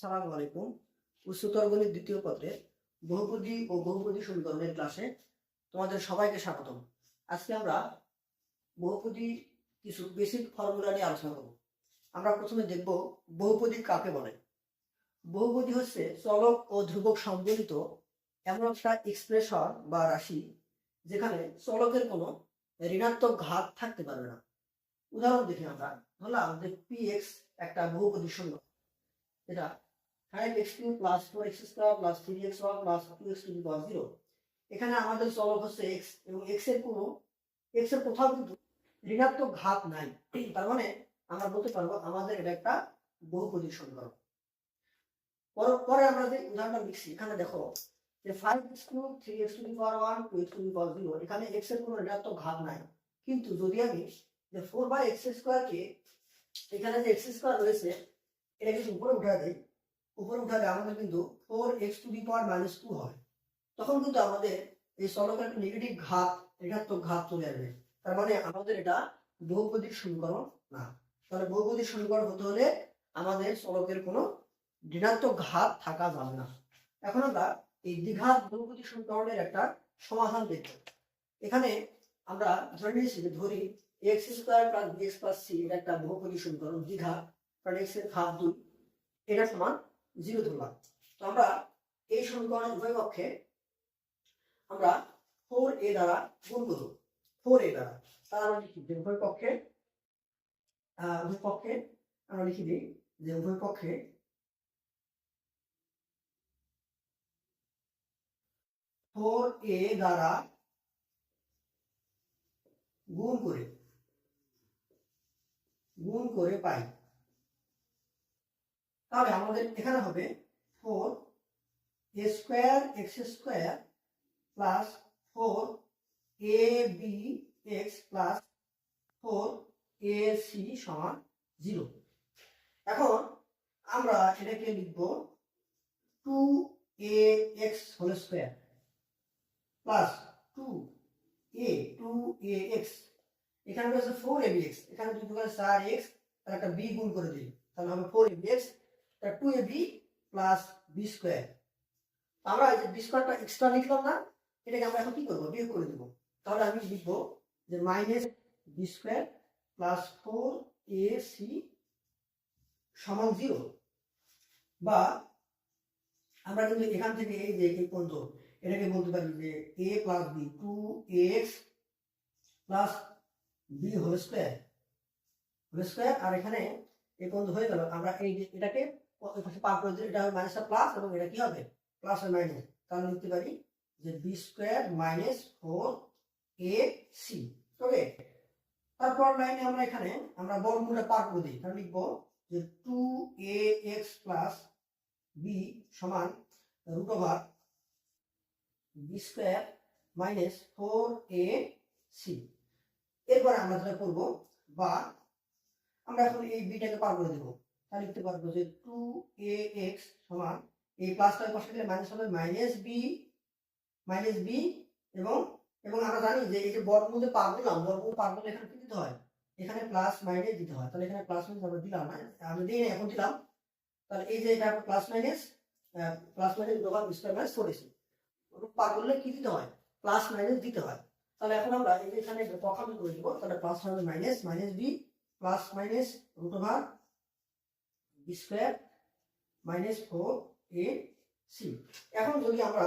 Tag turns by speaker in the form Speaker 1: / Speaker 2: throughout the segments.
Speaker 1: আসসালামু আলাইকুম উচ্চতর গণিত দ্বিতীয় পত্রের বহুপদী ও বহুপদী সমীকরণের ক্লাসে তোমাদের সবাইকে স্বাগতম। আজকে আমরা বহুপদী কিছু বেসিক ফর্মুলা নিয়ে আলোচনা করব। আমরা প্রথমে দেখব বহুপদী কাকে বলে। বহুপদী হচ্ছে চলক ও ধ্রুবক সম্বলিত এমন একটা এক্সপ্রেশন বা রাশি যেখানে চলকের কোনো ঋণাত্মক ঘাত থাকতে পারবে না। উদাহরণ দেখি আমরা। ধরলাম যে পি একটা বহুপদী সমীকরণ। এটা five x cube plus four x square plus three x one plus two x two plus zero এখানে আমাদের চলক হচ্ছে এক্স এবং এক্সের কোনো এক্সের কোথাও কিন্তু ঋণাত্মক ঘাত নাই। তার মানে আমরা বলতে পারব আমাদের এটা একটা বহুপদী সমীকরণ পর- পরে আমরা যে উদাহরণটা লিখছি, এখানে দেখো যে five x cube three x two power one two x two power zero এখানে এক্সের কোনো ঋণাত্মক ঘাত নাই। কিন্তু যদি আমি যে ফোর বাই এক্স স্কোয়ারকে এখানে যে এক্স স্কোয়ার রয়েছে এটা কিন্তু উপরে উঠা দেয় উপরে উঠালে আমাদের কিন্তু four x two the power minus two হয় তখন কিন্তু আমাদের এই চলকের একটা নেগেটিভ ঘাত, ঋণাত্মক ঘাত চলে আসবে। তার মানে আমাদের এটা বহুপদীর সমীকরণ না। তাহলে বহুপদীর সমীকরণ হতে হলে আমাদের চলকের কোনো ঋণাত্মক ঘাত থাকা যাবে না। এখন আমরা এই দ্বিঘাত বহুপদী সমীকরণের একটা সমাধান দেখব। এখানে আমরা ধরে নিয়েছি যে ধরি x square plus b plus c এটা একটা বহুপদী সমীকরণ, দ্বিঘাত। কারণ এক্সের ঘাত দুই, এটা সমান জিরো ধরলাম। তো আমরা এই সমীকরণের উভয় পক্ষে আমরা ফোর এ দ্বারা গুণ করব। ফোর এ দ্বারা। তার আমরা লিখি যে উভয় পক্ষে উভয় পক্ষে আমরা লিখি দিই যে উভয় পক্ষে ফোর এ দ্বারা গুণ করে গুণ করে পাই। তাহলে আমাদের এখানে হবে four a square x square plus four a b x plus four a c সমান জিরো এখন আমরা এটাকে লিখব two a x whole square plus two a two a x এখানে রয়েছে ফোর এ বি এক্স এখানে চার এক্স তার একটা বি গুণ করে দিই, তাহলে হবে four a b x two a b plus b square আমরা যে বি স্কোয়ারটা এক্সট্রা লিখলাম না, এটাকে আমরা এখন কি করব? বিয়োগ করে দেবো। তাহলে আমি লিখব যে minus b square plus four a c সমান জিরো বা আমরা কিন্তু এখান থেকে এই যে এই পর্যন্ত এটাকে বলতে পারি যে a plus b two x plus b whole square whole square আর এখানে এই পর্যন্ত হয়ে গেল। আমরা এই এটাকে পার করে দিলে এটা হবে প্লাস এবং এটা কি হবে? প্লাস আর মাইনাস তাহলে পারি যে b square minus four a c okay তারপর লাইনে আমরা এখানে, আমরা বর্গমূলটা পার করে দিই। তাহলে লিখব যে two a x plus b সমান root b square minus four a c এরপরে আমরা যেটা করব বা আমরা এখন এই বিটাকে পার করে দেবো। তাহলে লিখতে পারব যে টু এ এক্স সমান এই প্লাসটা বসে দিলে মাইনাস হবে মাইনাস বি মাইনাস বি এবং এবং আমরা জানি যে এই যে বর্গমূলে পার দিলাম বর্গমূল করলে এখানে কি দিতে হয়? এখানে প্লাস মাইনাস দিতে হয়। তাহলে এখানে প্লাস মাইনাস আমরা দিলাম না আমি দিই না, এখন দিলাম। তাহলে এই যে এটা প্লাস মাইনাস প্লাস মাইনাস দোকান স্কোয়ার মাইনাস ফোরেছি পার করলে কি দিতে হয়? প্লাস মাইনাস দিতে হয়। তাহলে এখন আমরা এই যে এখানে পক্ষান্তর করে দিব তাহলে plus minus minus b plus minus root over b square minus four a c এখন যদি আমরা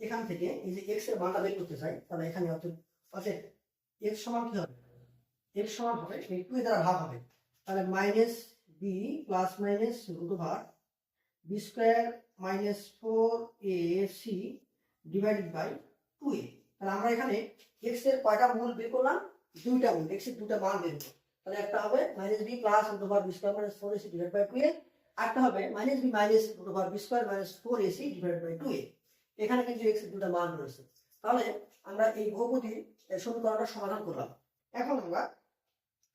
Speaker 1: এখান থেকে এই যে এক্সের মানটা বের করতে চাই, তাহলে এখানে অতএব অতএব এক্স সমান কি হবে? এক্স সমান হবে এই টু দ্বারা ভাগ হবে। তাহলে minus b plus minus root over b square minus four a c divided by two a তাহলে আমরা এখানে এক্সের কয়টা মূল বের করলাম? দুইটা মূল এক্সের দুটা মান বের করব তাহলে একটা হবে minus b plus root over b square minus four a c divide by two a একটা হবে minus b minus root over b square minus four a c divide by two a এখানে কিন্তু এক্সের দুটা মান রয়েছে। তাহলে আমরা এই এই সমীকরণটা সমাধান করলাম। এখন আমরা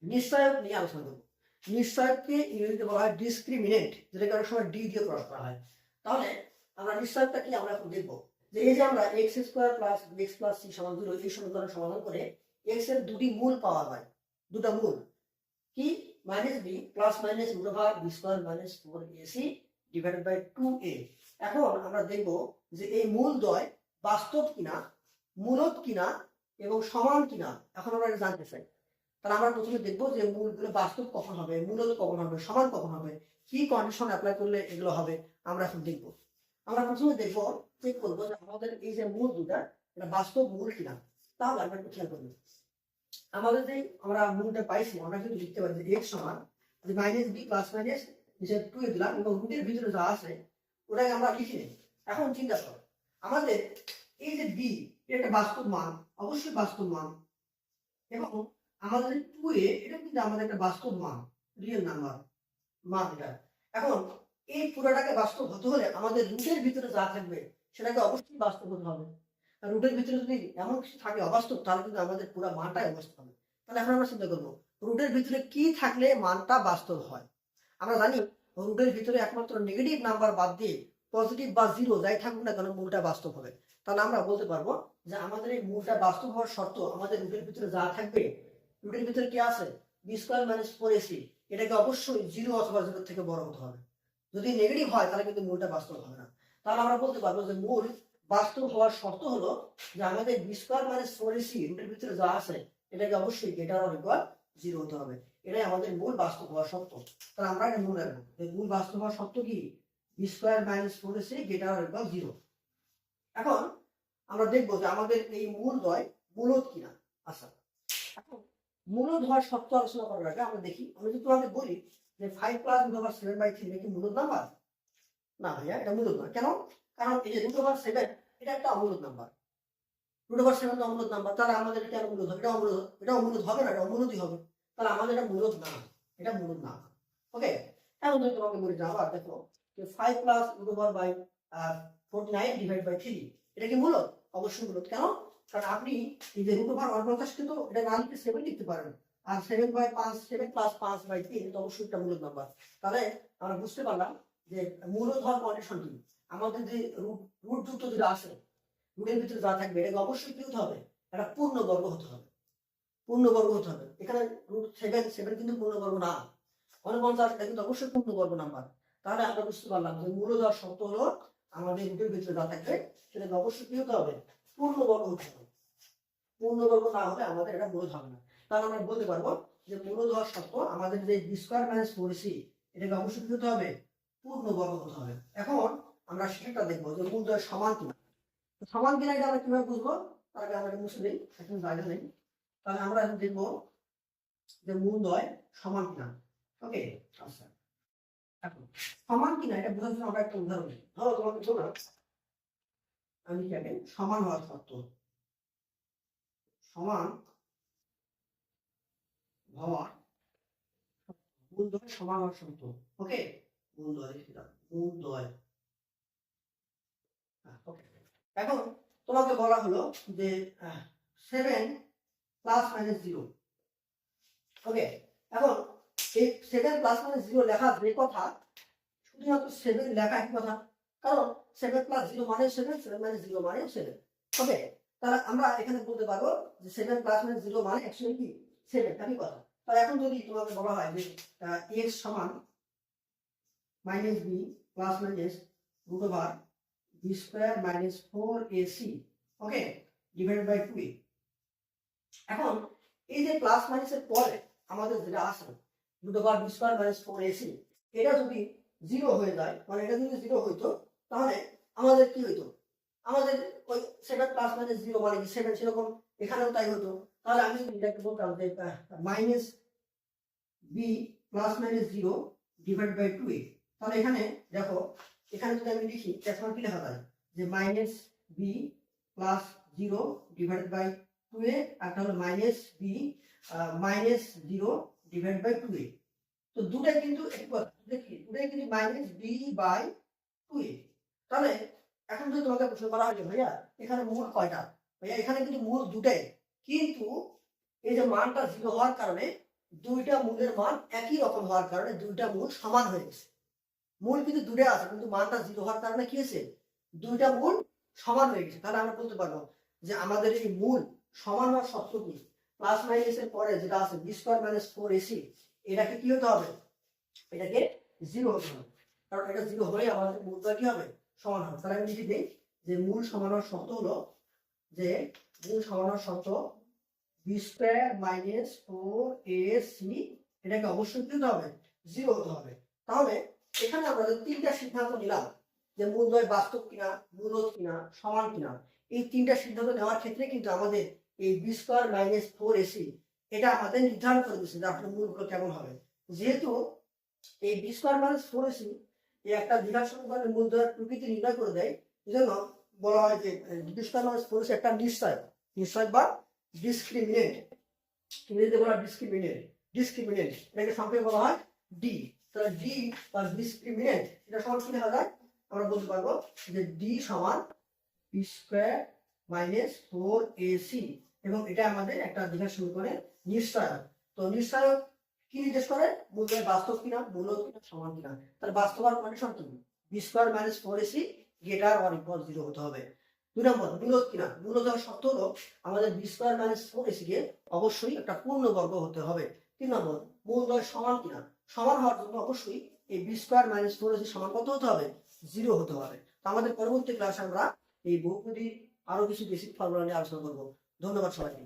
Speaker 1: নিশ্চয়ক নিয়ে আলোচনা করব। নিশ্চয়ককে ইংরেজিতে বলা হয় ডিসক্রিমিনেন্ট যেটাকে অনেক সময় ডি দিয়ে প্রকাশ করা হয়। তাহলে আমরা নিশ্চয়কটা কি আমরা এখন দেখব? যে এই যে আমরা x square plus x plus c সমান জিরো এই সমীকরণ সমাধান করে এক্সের দুটি মূল পাওয়া যায়। দুটা মূল। কি minus b plus minus root over b square minus four a c divided by two a এখন আমরা দেখব যে এই মূল দ্বয় বাস্তব কিনা, মূলত কিনা এবং সমান কিনা। এখন আমরা জানতে চাই। তাহলে আমরা প্রথমে দেখব যে মূলগুলো বাস্তব কখন হবে, মূলত কখন হবে, সমান কখন হবে, কি কন্ডিশন অ্যাপ্লাই করলে এগুলো হবে, আমরা এখন দেখব। আমরা প্রথমে দেখব চেক করব যে আমাদের এই যে মূল দুটা, এটা বাস্তব মূল কিনা। তাহলে আমরা একটু খেয়াল করব। আমাদের যে আমরা মূলটা পাইছি, আমরা কিন্তু লিখতে পারি যে এক্স সমান, যে মাইনাস বি প্লাস মাইনাস হিসেবে টু দিলাম এবং রুটের ভিতরে যা আছে, ওটাকে আমরা লিখে নিই। এখন চিন্তা করো, আমাদের এই যে বি এটা বাস্তব মান, অবশ্যই বাস্তব মান। এবং আমাদের টু এ, এটা কিন্তু আমাদের একটা বাস্তব মান রিয়েল নাম্বার মান এটা। এখন এই পুরোটাকে বাস্তব হতে হলে আমাদের রুটের ভিতরে যা থাকবে, সেটাকে অবশ্যই বাস্তব হতে হবে। রুটের ভিতরে যদি এমন কিছু থাকে অবাস্তব, তাহলে কিন্তু আমাদের পুরো মানটাই অবাস্তব হবে। তাহলে এখন আমরা চিন্তা করব, রুটের ভিতরে কি থাকলে মানটা বাস্তব হয়? আমরা জানি রুটের ভিতরে একমাত্র নেগেটিভ নাম্বার বাদ দিয়ে পজিটিভ বা জিরো যাই থাকুক না কেন মূলটা বাস্তব হবে। তাহলে আমরা বলতে পারব যে আমাদের এই মূলটা বাস্তব হওয়ার শর্ত আমাদের রুটের ভিতরে যা থাকবে, রুটের ভিতরে কি আছে? B square minus four a c এটাকে অবশ্যই জিরো অথবা জিরো থেকে বড় হতে হবে। যদি নেগেটিভ হয়, তাহলে কিন্তু মূলটা বাস্তব হবে না। তাহলে আমরা বলতে পারব যে মূল বাস্তব হওয়ার শর্ত হলো যে আমাদের বি স্কোয়ার মাইনাস ফোর রুটের ভিতরে যা আছে, এটাকে অবশ্যই গেটার অর জিরো হতে হবে। এটাই আমাদের মূল বাস্তব হওয়ার শর্ত। তাহলে আমরা এটা মনে রাখব। মূল বাস্তব হওয়ার শর্ত কি? B square minus four greater or zero এখন আমরা দেখব যে আমাদের এই মূল দ্বয় মূলত কিনা। আচ্ছা এখন মূলত হওয়ার শর্ত আলোচনা করার আগে আমরা দেখি, আমি যদি তোমাকে বলি যে five plus root over seven by three কি মূলত নাম্বার না ভাইয়া, এটা মূলত নয়। কেন? কারণ এই যে রুট ওভার সেভেন এটা একটা অমূলত নাম্বার। রুট ওভার সেভেন তো নাম্বার, তাহলে আমাদের এটা অমূলত হবে। এটা অমূলত এটা অমূলত হবে না, এটা অমূলতই হবে। তাহলে আমাদের এটা মূলত না, এটা মূলত না। ওকে এখন যদি তোমাকে বলি যে আবার দেখো যে five plus root over by forty nine divide by three এটা কি মূলত? অবশ্যই মূলত। কেন? কারণ আপনি যে রুট ওভার অনপঞ্চাশকে তো এটা না লিখে সেভেন লিখতে পারেন। আর সেভেন বাই পাঁচ সেভেন প্লাস পাঁচ বাই তিন এটা অবশ্যই একটা মূলত নাম্বার তাহলে আমরা বুঝতে পারলাম যে মূলত হওয়ার কন্ডিশন কি? আমাদের যে রুট রুট যুক্ত যেটা আছে রুটের ভিতরে যা থাকবে, এটাকে অবশ্যই কি হতে হবে? একটা পূর্ণবর্গ হতে হবে। পূর্ণবর্গ হতে হবে। এখানে রুট সেভেন সেভেন কিন্তু পূর্ণবর্গ না। অনপঞ্চাশ এটা কিন্তু অবশ্যই পূর্ণবর্গ নাম্বার। তাহলে আমরা বুঝতে পারলাম যে মূল দেওয়ার শর্ত হলো আমাদের রুটের ভিতরে যা থাকবে, সেটাকে অবশ্যই কি হতে হবে? পূর্ণবর্গ হতে হবে। পূর্ণবর্গ না হলে আমাদের এটা মূল হবে না। তাহলে আমরা বলতে পারব যে মূল দেওয়ার শর্ত আমাদের যে B square minus four C এটাকে অবশ্যই কি হতে হবে? পূর্ণবর্গ হতে হবে। এখন আমরা সেটা দেখব যে মূল দেওয়ার সমান কিনা। সমান কিনা এটা আমরা কীভাবে বুঝব? তার আগে আমরা মুছে দিই জায়গা নেই। তাহলে আমরা এখন দেখব যে মূল দয় সমান কিনা। ওকে আচ্ছা। এখন, সমান কিনা, এটা বোঝার জন্য আমরা একটা উদাহরণ দিই। ধরো তোমাকে বললাম, আমি আগে সমান হওয়ার শর্ত। সমান হওয়ার মূল দয় সমান হওয়ার শর্ত। ওকে, মূল দয় লিখলাম মূল দয় ওকে এখন তোমাকে বলা হলো যে seven plus minus zero okay এখন এই সেভেন প্লাস মাইনাস জিরো লেখা যে কথা, শুধুমাত্র সেভেন লেখা একই কথা। কারণ সেভেন প্লাস জিরো মানে সেভেন সেভেন মাইনাস জিরো মানে সেভেন ওকে তাহলে আমরা এখানে বলতে পারব যে সেভেন প্লাস মাইনাস জিরো মানে অ্যাকচুয়ালি কি? সেভেন একই কথা। তাহলে এখন যদি তোমাকে বলা হয় যে এক্স সমান minus B plus minus root over minus four A C okay divided by two এখন এই যে প্লাস মাইনাসের পরে আমাদের যেটা আছে root over B square minus four A C এটা যদি জিরো হয়ে যায় মানে এটা যদি জিরো হইতো, তাহলে আমাদের কি হইতো? আমাদের ওই সেভেন প্লাস মাইনাস জিরো মানে কি? সেভেন সেরকম, এখানেও তাই হতো তাহলে আমি এটাকে বলতাম যে minus B plus minus zero divide by two A তাহলে এখানে দেখো এখানে যদি আমি লিখি এখন কি লেখা যায় যে minus B plus zero divide by two A একটা হলো minus B minus zero divide by two A তো দুটাই কিন্তু দেখি, দুটাই কিন্তু minus B by two A তাহলে এখন যদি তোমাকে প্রশ্ন করা হয় ভাইয়া, এখানে মূল কয়টা? ভাইয়া, এখানে কিন্তু মূল দুটাই। কিন্তু এই যে মানটা জিরো হওয়ার কারণে দুইটা মূলের মান একই রকম হওয়ার কারণে দুইটা মূল সমান হয়ে গেছে। মূল কিন্তু দূরে আছে, কিন্তু মানটা জিরো হওয়ার কারণে কি হয়েছে? দুইটা মূল সমান হয়ে গেছে। তাহলে আমরা বলতে পারব যে আমাদের এই মূল সমান হওয়ার শর্ত কি? প্লাস মাইনাস এর পরে যেটা আছে B square minus four AC এটাকে কি হতে হবে? এটাকে জিরো হতে হবে। কারণ এটা জিরো হলেই আমাদের মূলটা কি হবে? সমান হবে। তাহলে আমি লিখে দিই যে মূল সমান হওয়ার শর্ত হলো যে মূল সমানোর শর্ত B square minus four A C এটাকে অবশ্যই কি হতে হবে? জিরো হতে হবে। তাহলে এখানে আমরা যে তিনটা সিদ্ধান্ত নিলাম যে মূলদ্বয় বাস্তব কিনা মূলত কিনা, সমান কিনা। এই তিনটা সিদ্ধান্ত নেওয়ার ক্ষেত্রে কিন্তু আমাদের এই B square minus four AC এটা আমাদের নির্ধারণ করে দিচ্ছে যে আসলে মূলগুলো কেমন হবে। যেহেতু এই B square minus four AC এই একটা দ্বিঘাত সমীকরণের মূলদ্বয়ের প্রকৃতি নির্ণয় করে দেয়, এই জন্য বলা হয় যে B square minus four AC একটা নিশ্চয় নিশ্চয় বা ডিসক্রিমিনেন্ট ইংরেজিতে বলা ডিসক্রিমিনেন্ট ডিসক্রিমিনেন্ট এটাকে সংক্ষেপে বলা হয় ডি তাহলে ডি বা ডিসক্রিমিনেন্ট এটা সমান কি লেখা যায়? আমরা বলতে পারব যে ডি সমান P square minus four AC এবং এটা আমাদের একটা দ্বিঘাত সমীকরণের নিশ্চয়ক। তো নিশ্চয়ক কি নির্দেশ করে? মূল্যের বাস্তব কিনা? মূলত কিনা? সমান কিনা? তাহলে বাস্তব আর কন্ডিশন কি? B square minus four AC greater or equal zero হতে হবে। দুই নম্বর, মূলত কিনা? মূলত শর্ত হলো আমাদের B square minus four AC কে অবশ্যই একটা পূর্ণবর্গ হতে হবে। তিন নম্বর মূলদয় সমান কিনা? সমান হওয়ার জন্য অবশ্যই এই B square minus four AC সমান, কত হতে হবে? জিরো হতে হবে। তো আমাদের পরবর্তী ক্লাসে আমরা এই বহুপদী আরও কিছু বেসিক ফর্মুলা নিয়ে আলোচনা করব। ধন্যবাদ সবাইকে।